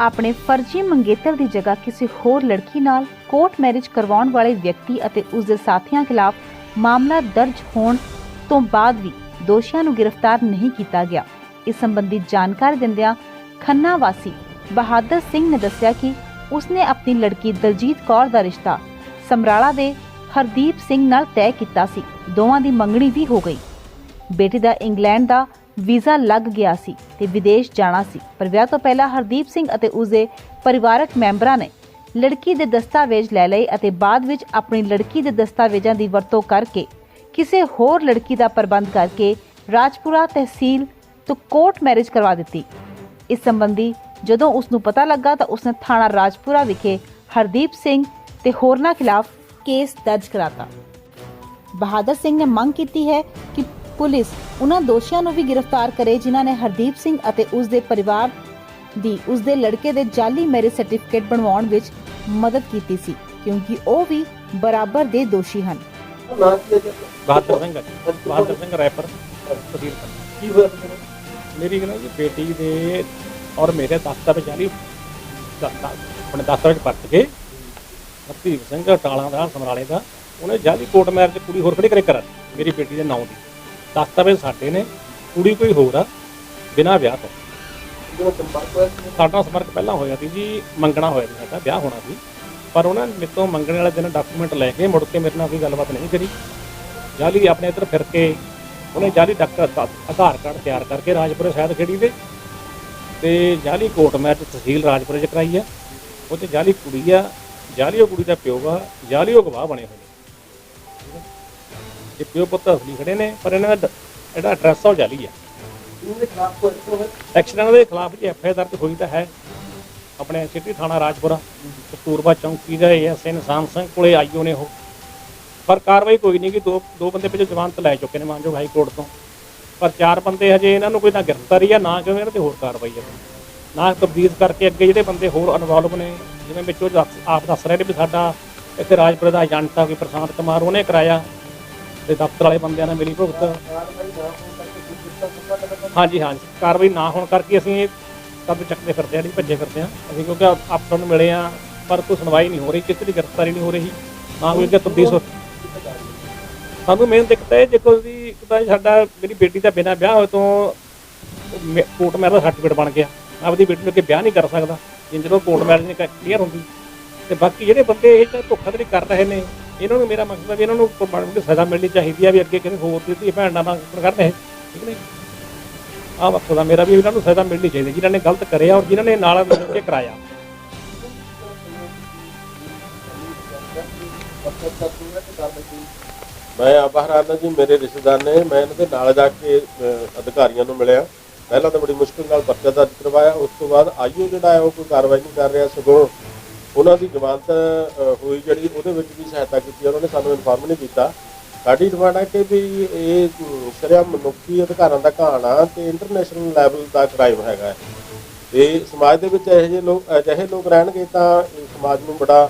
ਆਪਣੇ ਫਰਜ਼ੀ ਮੰਗੇਤਰ ਦੀ ਜਗ੍ਹਾ ਕਿਸੇ ਹੋਰ ਲੜਕੀ ਨਾਲ ਕੋਰਟ ਮੈਰਿਜ ਕਰਵਾਉਣ ਵਾਲੇ ਵਿਅਕਤੀ ਅਤੇ ਉਸ ਦੇ ਸਾਥੀਆਂ ਖਿਲਾਫ ਮਾਮਲਾ ਦਰਜ ਹੋਣ ਤੋਂ ਬਾਅਦ ਵੀ ਦੋਸ਼ੀਆਂ ਨੂੰ ਗ੍ਰਿਫਤਾਰ ਨਹੀਂ ਕੀਤਾ ਗਿਆ। ਇਸ ਸੰਬੰਧੀ ਜਾਣਕਾਰੀ ਦਿੰਦਿਆਂ ਖੰਨਾ ਵਾਸੀ ਬਹਾਦਰ ਸਿੰਘ ਨੇ ਦੱਸਿਆ ਕਿ ਉਸਨੇ ਆਪਣੀ ਲੜਕੀ ਦਲਜੀਤ ਕੌਰ ਦਾ ਰਿਸ਼ਤਾ ਸਮਰਾਲਾ ਦੇ ਹਰਦੀਪ ਸਿੰਘ ਨਾਲ ਤੈਅ ਕੀਤਾ ਸੀ। ਦੋਵਾਂ ਦੀ ਮੰਗਣੀ ਵੀ ਹੋ ਗਈ। ਬੇਟੀ ਦਾ ਇੰਗਲੈਂਡ ਦਾ ਵੀਜ਼ਾ ਲੱਗ ਗਿਆ ਸੀ ਤੇ ਵਿਦੇਸ਼ ਜਾਣਾ ਸੀ। ਪਰ ਵਿਆਹ ਤੋਂ ਪਹਿਲਾਂ ਹਰਦੀਪ ਸਿੰਘ ਅਤੇ ਉਸਦੇ ਪਰਿਵਾਰਕ ਮੈਂਬਰਾਂ ਨੇ ਲੜਕੀ ਦੇ ਦਸਤਾਵੇਜ਼ ਲੈ ਲਏ ਅਤੇ ਬਾਅਦ ਵਿੱਚ ਆਪਣੀ ਲੜਕੀ ਦੇ ਦਸਤਾਵੇਜ਼ਾਂ ਦੀ ਵਰਤੋਂ ਕਰਕੇ ਕਿਸੇ ਹੋਰ ਲੜਕੀ ਦਾ ਪ੍ਰਬੰਧ ਕਰਕੇ ਰਾਜਪੁਰਾ ਤਹਿਸੀਲ ਤੋਂ ਕੋਰਟ ਮੈਰਿਜ ਕਰਵਾ ਦਿੱਤੀ। ਇਸ ਸੰਬੰਧੀ ਜਦੋਂ ਉਸ ਨੂੰ ਪਤਾ ਲੱਗਾ ਤਾਂ ਉਸਨੇ ਥਾਣਾ ਰਾਜਪੁਰਾ ਵਿਖੇ ਹਰਦੀਪ ਸਿੰਘ ਤੇ ਹੋਰਨਾਂ ਖਿਲਾਫ ਕੇਸ ਦਰਜ ਕਰਾਤਾ। ਬਹਾਦਰ ਸਿੰਘ ਨੇ ਮੰਗ ਕੀਤੀ ਹੈ ਕਿ ਪੁਲਿਸ ਉਹਨਾਂ ਦੋਸ਼ੀਆਂ ਨੂੰ ਵੀ ਗ੍ਰਿਫਤਾਰ ਕਰੇ ਜਿਨ੍ਹਾਂ ਨੇ ਹਰਦੀਪ ਸਿੰਘ ਅਤੇ ਉਸ ਦੇ ਪਰਿਵਾਰ ਦੀ ਉਸ ਦੇ ਲੜਕੇ ਦੇ ਜਾਲੀ ਮੈਰਿਜ ਸਰਟੀਫਿਕੇਟ ਬਣਵਾਉਣ ਵਿੱਚ ਮਦਦ ਕੀਤੀ ਸੀ ਕਿਉਂਕਿ ਉਹ ਵੀ ਬਰਾਬਰ ਦੇ ਦੋਸ਼ੀ ਹਨ ਬਹਾਦਰ ਸਿੰਘ ਹੈ ਜੀ। ਬਹਾਦਰ ਸਿੰਘ ਰੈਪਰ ਤਹਿਸੀਲ ਖੰਨਾ। ਕੀ ਹੋਇਆ ਸੀ ਮੇਰੀ ਨਾ ਜੀ ਬੇਟੀ ਦੇ ਔਰ ਮੇਰੇ ਦਸਤਾਵੇਜ਼ ਜਾਰੀ ਦ- ਦ- ਆਪਣੇ ਦਸਤਾਵੇਜ਼ ਪਰਤ ਕੇ ਹਰਦੀਪ ਸਿੰਘ ਟਾਲਾਂ ਦਾ ਸਮਰਾਲੇ ਦਾ ਉਹਨੇ ਜਾਲੀ ਕੋਰਟ ਮੈਰਿਜ ਕੁੜੀ ਹੋਰ ਖੜੀ ਕਰੇ ਕਰਾ ਦਿੱਤੀ, ਮੇਰੀ ਬੇਟੀ ਦੇ ਨਾਂ ਦੀ ਦਸਤਾਵੇਜ਼ ਸਾਡੇ ਨੇ ਕੁੜੀ ਕੋਈ ਹੋਰ ਆ ਬਿਨਾਂ ਵਿਆਹ ਤੋਂ। ਜਦੋਂ ਸੰਪਰਕ ਹੋਇਆ ਸੀ? ਸਾਡਾ ਸੰਪਰਕ ਪਹਿਲਾਂ ਹੋਇਆ ਸੀ ਜੀ ਮੰਗਣਾ ਹੋਇਆ ਸੀ ਸਾਡਾ ਵਿਆਹ ਹੋਣਾ ਸੀ। ਪਰ ਉਹਨਾਂ ਨੇ ਮੇਰੇ ਤੋਂ ਮੰਗਣ ਵਾਲੇ ਦਿਨ ਡਾਕੂਮੈਂਟ ਲੈ ਕੇ ਮੁੜ ਕੇ ਮੇਰੇ ਨਾਲ ਕੋਈ ਗੱਲਬਾਤ ਨਹੀਂ ਕਰੀ। ਜਾਲੀ ਆਪਣੇ ਇੱਧਰ ਫਿਰ ਕੇ ਉਹਨੇ ਜਾਲੀ ਡਾਕਟਰ ਆਧਾਰ ਕਾਰਡ ਤਿਆਰ ਕਰਕੇ ਰਾਜਪੁਰੇ ਸ਼ਾਇਦ ਖੇੜੀ ਦੇ ਤੇ ਜਾਲੀ ਕੋਰਟ ਮੈਚ ਤਹਿਸੀਲ ਰਾਜਪੁਰੇ ਚ ਕਰਾਈ ਆ। ਉਹ 'ਚ ਜਾਲੀ ਕੁੜੀ ਆ ਜਾਲੀ ਉਹ ਕੁੜੀ ਦਾ ਪਿਓ ਆ ਜਾਲੀ ਉਹ ਗਵਾਹ ਬਣੇ ਹੋਏ ਨੇ। ਇਹ ਪਿਓ ਪੁੱਤ ਅਸਲੀ ਖੜੇ ਨੇ ਪਰ ਇਹਨਾਂ ਦਾ ਜਿਹੜਾ ਐਡਰੈਸ ਉਹ ਜਾਲੀ ਆ। ਇਹਦੇ ਖਿਲਾਫ ਕੋਈ ਐਕਸ਼ਨ ਹੋਇਆ ਐਕਸੀਡੈਂਟ ਦੇ ਖਿਲਾਫ ਜੀ ਐਫ ਆਈ ਦਰਜ ਹੋਈ ਤਾਂ ਹੈ। ਆਪਣੇ ਸਿਟੀ ਥਾਣਾ ਰਾਜਪੁਰਾ ਕਸਤੂਰਬਾ ਚੌਂਕੀ ਦਾ ਐਸਏ ਨਿਸ਼ਾਨ ਸਿੰਘ ਕੋਲੇ ਆਈਓ ਨੇ ਉਹ। ਪਰ ਕਾਰਵਾਈ ਕੋਈ ਨਹੀਂ ਕਿ ਦੋ ਦੋ ਬੰਦੇ ਪਿੱਛੇ ਜ਼ਮਾਨਤ ਲੈ ਚੁੱਕੇ ਨੇ ਮਾਨਯੋਗ ਹਾਈ ਕੋਰਟ ਤੋਂ। ਪਰ ਚਾਰ ਬੰਦੇ ਹਜੇ ਇਹਨਾਂ ਨੂੰ ਕੋਈ ਨਾ ਗ੍ਰਿਫਤਾਰੀ ਆ ਨਾ ਕਿਉਂ ਇਹਨਾਂ ਤੇ ਹੋਰ ਕਾਰਵਾਈ ਆ। ਨਾ ਤਬਦੀਲ ਕਰਕੇ ਅੱਗੇ ਜਿਹੜੇ ਬੰਦੇ ਹੋਰ ਇਨਵੋਲਵ ਨੇ ਜਿਵੇਂ ਵਿੱਚੋਂ ਆਪ ਦੱਸ ਰਹੇ ਨੇ ਵੀ ਸਾਡਾ ਇੱਥੇ ਰਾਜਪੁਰੇ ਦਾ ਏਜੰਟ ਆ ਕੋਈ ਪ੍ਰਸ਼ਾਂਤ ਕੁਮਾਰ ਉਹਨੇ ਕਰਾਇਆ। ਤੇ ਦਫ਼ਤਰ ਵਾਲੇ ਬੰਦਿਆਂ ਨਾਲ ਮਿਲੀ ਭੁਗਤ। ਹਾਂਜੀ ਹਾਂਜੀ। ਕਾਰਵਾਈ ਨਾ ਹੋਣ ਕਰਕੇ ਅਸੀਂ ਇਹ ਕਦ ਚੱਕਦੇ ਫਿਰਦੇ ਆ ਜੀ ਭੱਜੇ ਫਿਰਦੇ ਆ। ਅਸੀਂ ਕਿਉਂਕਿ ਅਫਸਰ ਨੂੰ ਮਿਲੇ ਆ, ਪਰ ਕੋਈ ਸੁਣਵਾਈ ਨਹੀਂ ਹੋ ਰਹੀ, ਕਿਸੇ ਦੀ ਗ੍ਰਿਫਤਾਰੀ ਨਹੀਂ ਹੋ ਰਹੀ। ਨਾ ਕੋਈ ਅੱਗੇ ਤਬਦੀਲ ਸਾਨੂੰ ਮੇਨ ਦਿੱਕਤ ਹੈ ਦੇਖੋ ਜੀ, ਇੱਕ ਤਾਂ ਸਾਡਾ ਮੇਰੀ ਬੇਟੀ ਦਾ ਬਿਨਾਂ ਵਿਆਹ ਹੋਏ ਤੋਂ ਕੋਰਟ ਮੈਰਿਜ ਦਾ ਸਰਟੀਫਿਕੇਟ ਬਣ ਗਿਆ। ਮੈਂ ਆਪਣੀ ਬੇਟੀ ਨੂੰ ਅੱਗੇ ਵਿਆਹ ਨਹੀਂ ਕਰ ਸਕਦਾ। ਜਿੰਨ ਜਦੋਂ ਕੋਰਟ ਮੈਰਿਜ ਨਹੀਂ ਕਲੀਅਰ ਹੁੰਦੀ। ਤੇ ਬਾਕੀ ਜਿਹੜੇ ਬੰਦੇ ਇਹ ਧੋਖਾਧੜੀ ਕਰ ਰਹੇ ਨੇ ਇਹਨਾਂ ਨੂੰ ਮੇਰਾ ਮਕਸਦ ਹੈ ਵੀ ਇਹਨਾਂ ਨੂੰ ਮਾੜੀ ਮੋਟੀ ਸਜ਼ਾ ਮਿਲਣੀ ਚਾਹੀਦੀ ਹੈ ਵੀ ਅੱਗੇ ਕਿਸੇ ਹੋਰ ਦੀ ਧੀ ਭੈਣ ਨਾਲ ਨਾ ਕਰਨ ਇਹ ਠੀਕ ਨਹੀਂ? ਆਹ ਮਕਸਦ ਆ ਮੇਰਾ ਵੀ ਇਹਨਾਂ ਨੂੰ ਸਜ਼ਾ ਮਿਲਣੀ ਚਾਹੀਦੀ ਜਿਨ੍ਹਾਂ ਨੇ ਗਲਤ ਕਰਿਆ ਔਰ ਜਿਨ੍ਹਾਂ ਨੇ ਨਾਲ ਮਿਲ ਕੇ ਕਰਾਇਆ। ਮੈਂ ਆਬਹਰਾਨਾ ਜੀ, ਮੇਰੇ ਰਿਸ਼ਤੇਦਾਰ ਨੇ, ਮੈਂ ਇਹਨਾਂ ਦੇ ਨਾਲ ਜਾ ਕੇ ਅਧਿਕਾਰੀਆਂ ਨੂੰ ਮਿਲਿਆ। ਪਹਿਲਾਂ ਤਾਂ ਬੜੀ ਮੁਸ਼ਕਿਲ ਨਾਲ ਪਰਚਾ ਦਰਜ ਕਰਵਾਇਆ, ਉਸ ਤੋਂ ਬਾਅਦ ਆਈਓ ਜਿਹੜਾ ਹੈ ਉਹ ਕੋਈ ਕਾਰਵਾਈ ਨਹੀਂ ਕਰ ਰਿਹਾ, ਸਗੋਂ ਉਹਨਾਂ ਦੀ ਜ਼ਮਾਨਤ ਹੋਈ ਜਿਹੜੀ ਉਹਦੇ ਵਿੱਚ ਵੀ ਸਹਾਇਤਾ ਕੀਤੀ ਉਹਨਾਂ ਨੇ ਸਾਨੂੰ ਇਨਫਾਰਮ ਨਹੀਂ ਕੀਤਾ। ਸਾਡੀ ਡਿਮਾਂਡ ਹੈ ਕਿ ਵੀ ਇਹ ਅਮ, ਮਨੁੱਖੀ ਅਧਿਕਾਰਾਂ ਦਾ ਘਾਣ ਆ ਤੇ ਇੰਟਰਨੈਸ਼ਨਲ ਲੈਵਲ ਦਾ ਕ੍ਰਾਈਮ ਹੈਗਾ। ਹੈ। ਤੇ ਸਮਾਜ ਦੇ ਵਿੱਚ ਇਹੋ ਜਿਹੇ ਲੋਕ ਅਜਿਹੇ ਲੋਕ ਰਹਿਣਗੇ ਤਾਂ ਸਮਾਜ ਨੂੰ ਬੜਾ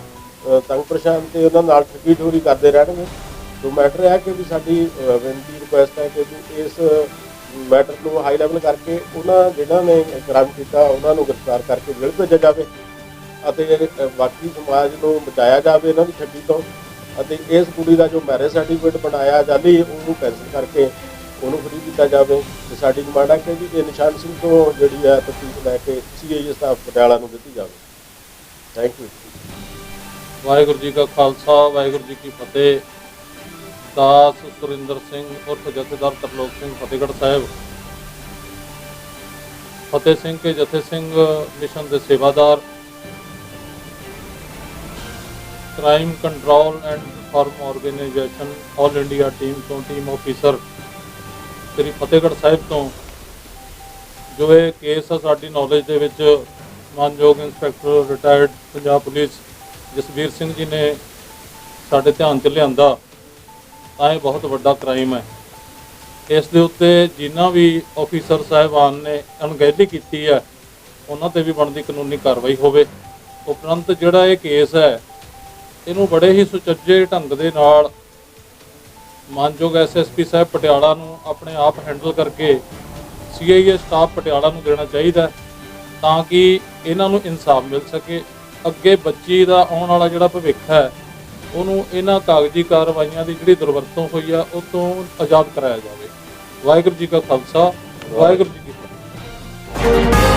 ਤੰਗ ਪਰੇਸ਼ਾਨ ਤੇ ਉਹਨਾਂ ਨਾਲ ਠੱਗੀ ਠੋਰੀ ਕਰਦੇ ਰਹਿਣਗੇ। ਸੋ ਮੈਟਰ ਹੈ ਕਿ ਵੀ ਸਾਡੀ ਬੇਨਤੀ ਰਿਕੁਐਸਟ ਹੈ ਕਿ ਵੀ ਇਸ ਮੈਟਰ ਨੂੰ ਹਾਈ ਲੈਵਲ ਕਰਕੇ ਉਹਨਾਂ ਜਿਹਨਾਂ ਨੇ ਕ੍ਰਾਈਮ ਕੀਤਾ ਉਹਨਾਂ ਨੂੰ ਗ੍ਰਿਫਤਾਰ ਕਰਕੇ ਜੇਲ੍ਹ ਭੇਜਿਆ ਜਾਵੇ। ਅਤੇ ਬਾਕੀ ਸਮਾਜ ਨੂੰ ਬਚਾਇਆ ਜਾਵੇ, ਇਹਨਾਂ ਦੀ ਠੱਗੀ ਤੋਂ। ਅਤੇ ਇਸ ਕੁੜੀ ਦਾ ਜੋ ਮੈਰਿਜ ਸਰਟੀਫਿਕੇਟ ਬਣਾਇਆ ਜਾਂਦੀ ਉਹਨੂੰ ਕੈਂਸਲ ਕਰਕੇ ਉਹਨੂੰ ਫਰੀ ਕੀਤਾ ਜਾਵੇ। ਤੇ ਸਾਡੀ ਡਿਮਾਂਡ ਹੈ ਕਿ ਜੀ ਇਹ ਨਿਸ਼ਾਨ ਸਿੰਘ ਤੋਂ ਜਿਹੜੀ ਹੈ ਤਫਤੀਸ਼ ਲੈ ਕੇ ਸੀਆਈਏ ਸਟਾਫ ਪਟਿਆਲਾ ਨੂੰ ਦਿੱਤੀ ਜਾਵੇ। ਥੈਂਕ ਯੂ ਵਾਹਿਗੁਰੂ ਜੀ ਕਾ ਖਾਲਸਾ, ਵਾਹਿਗੁਰੂ ਜੀ ਕੀ ਫਤਿਹ। ਦਾਸ ਸੁਰਿੰਦਰ ਸਿੰਘ, ਉਰਫ ਜਥੇਦਾਰ ਤਰਲੋਕ ਸਿੰਘ, ਫਤਿਹਗੜ੍ਹ ਸਾਹਿਬ। ਫਤਿਹ ਸਿੰਘ ਕੇ ਜਥੇ ਸਿੰਘ ਮਿਸ਼ਨ ਦੇ ਸੇਵਾਦਾਰ। Crime control and farm organisation all India team ਤੋਂ ਟੀਮ ਆਫੀਸਰ ਸ੍ਰੀ ਫਤਿਹਗੜ੍ਹ ਸਾਹਿਬ ਤੋਂ, ਜੋ ਇਹ ਕੇਸ ਆ ਸਾਡੀ ਨੌਲੇਜ ਦੇ ਵਿੱਚ ਮਾਨਯੋਗ inspector retired Punjab police Jasvir Singh ji ਨੇ ਸਾਡੇ ਧਿਆਨ 'ਚ ਲਿਆਂਦਾ, ਤਾਂ ਇਹ ਬਹੁਤ ਵੱਡਾ ਕ੍ਰਾਈਮ ਹੈ। ਇਸ ਦੇ ਉੱਤੇ ਜਿਨ੍ਹਾਂ ਵੀ ਆਫੀਸਰ ਸਾਹਿਬਾਨ ਨੇ ਅਣਗਹਿਲੀ ਕੀਤੀ ਹੈ, ਉਹਨਾਂ ਤੇ ਵੀ ਬਣਦੀ ਕਾਨੂੰਨੀ ਕਾਰਵਾਈ ਹੋਵੇ। ਉਪਰੰਤ ਜਿਹੜਾ ਇਹ ਕੇਸ ਹੈ ਇਹਨੂੰ ਬੜੇ ਹੀ ਸੁਚੱਜੇ ਢੰਗ ਦੇ ਨਾਲ ਮਾਨਯੋਗ ਐਸਐਸਪੀ ਸਾਹਿਬ ਪਟਿਆਲਾ ਨੂੰ ਆਪਣੇ ਆਪ ਹੈਂਡਲ ਕਰਕੇ ਸੀਆਈਏ ਸਟਾਫ ਪਟਿਆਲਾ ਨੂੰ ਦੇਣਾ ਚਾਹੀਦਾ ਤਾਂ ਕਿ ਇਹਨਾਂ ਨੂੰ ਇਨਸਾਫ ਮਿਲ ਸਕੇ। ਅੱਗੇ ਬੱਚੀ ਦਾ ਆਉਣ ਵਾਲਾ ਜਿਹੜਾ ਭਵਿੱਖ ਹੈ, ਉਹਨੂੰ ਇਹਨਾਂ ਕਾਗਜ਼ੀ ਕਾਰਵਾਈਆਂ ਦੀ ਜਿਹੜੀ ਦੁਰਵਰਤੋਂ ਹੋਈ ਆ, ਉਹ ਤੋਂ ਆਜ਼ਾਦ ਕਰਾਇਆ ਜਾਵੇ। ਵਾਹਿਗੁਰੂ ਜੀ ਕਾ ਖਾਲਸਾ, ਵਾਹਿਗੁਰੂ ਜੀ ਕੀ ਫਤਿਹ।